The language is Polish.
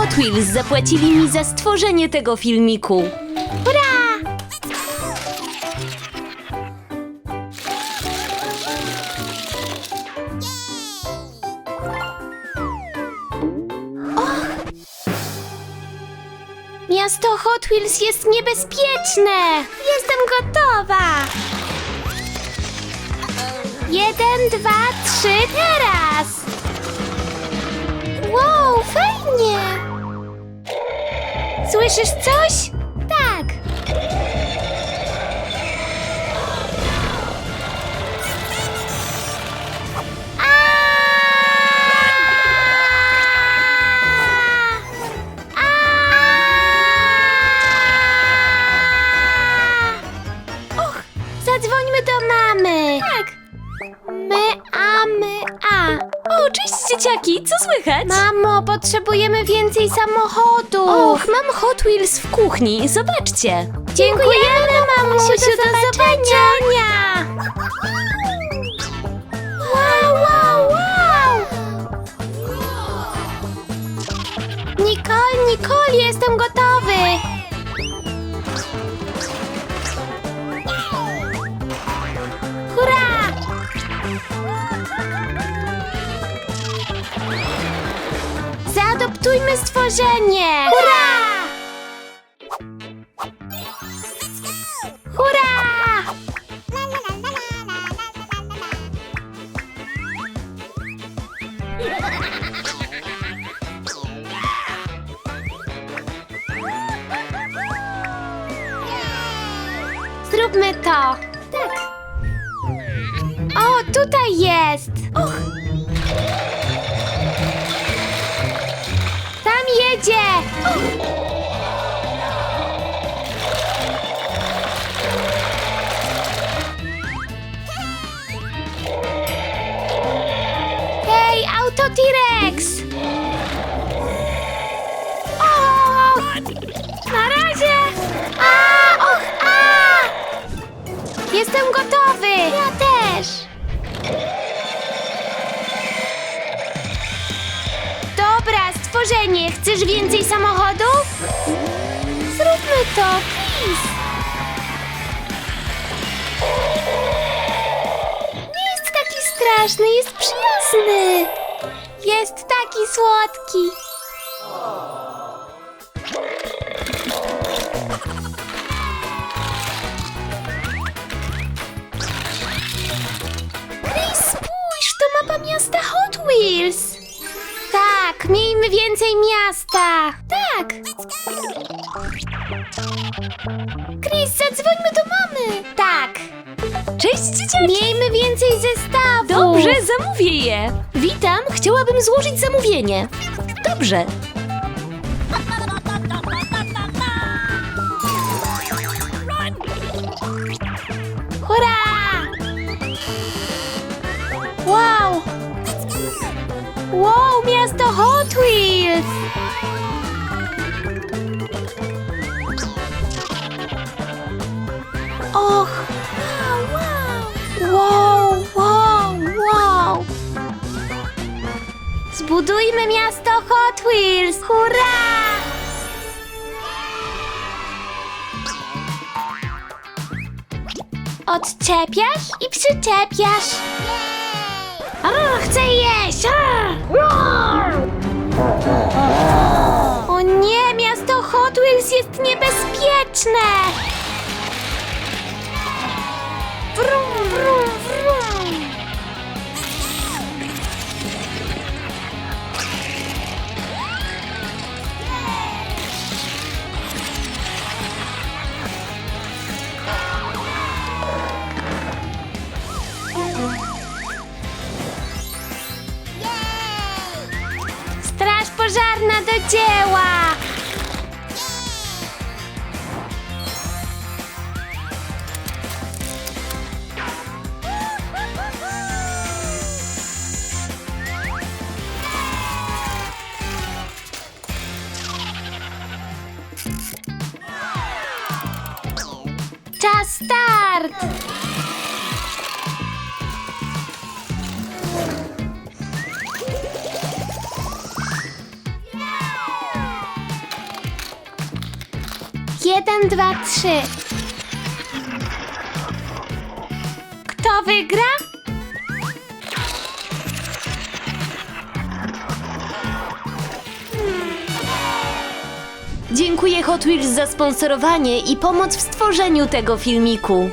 Hot Wheels zapłacili mi za stworzenie tego filmiku. Hurra! Miasto Hot Wheels jest niebezpieczne! Jestem gotowa! Jeden, dwa, trzy, teraz! Słyszysz coś? Dzieciaki, co słychać? Mamo, potrzebujemy więcej samochodów. Och, mam Hot Wheels w kuchni, zobaczcie. Dziękujemy, mamusiu, do, zobaczenia. Wow, wow, wow! Nicole, Nicole, jestem gotowy! Zaadoptujmy stworzenie! Hurra! Hurra! Zróbmy to. Tak. O, tutaj jest. Och. Jedzie. Hej, auto T-Rex! Na razie! A! Och, a! Jestem gotowy! Ja też! Stworzenie, chcesz więcej samochodów? Zróbmy to, please! Nie jest taki straszny, jest przyjazny! Jest taki słodki! Miejmy więcej miasta! Tak! Chris, zadzwońmy do mamy! Tak! Cześć dzieciaki. Miejmy więcej zestawów! Dobrze, zamówię je. Witam, chciałabym złożyć zamówienie. Dobrze. Hurra! Wow, miasto Hot Wheels! Och! Wow, wow, wow! Zbudujmy miasto Hot Wheels! Hurra! Odczepiasz i przyczepiasz. Chcę jeść! O nie, miasto Hot Wheels jest niebezpieczne! Do dzieła! Czas start! Jeden, dwa, trzy. Kto wygra? Dziękuję Hot Wheels za sponsorowanie i pomoc w stworzeniu tego filmiku.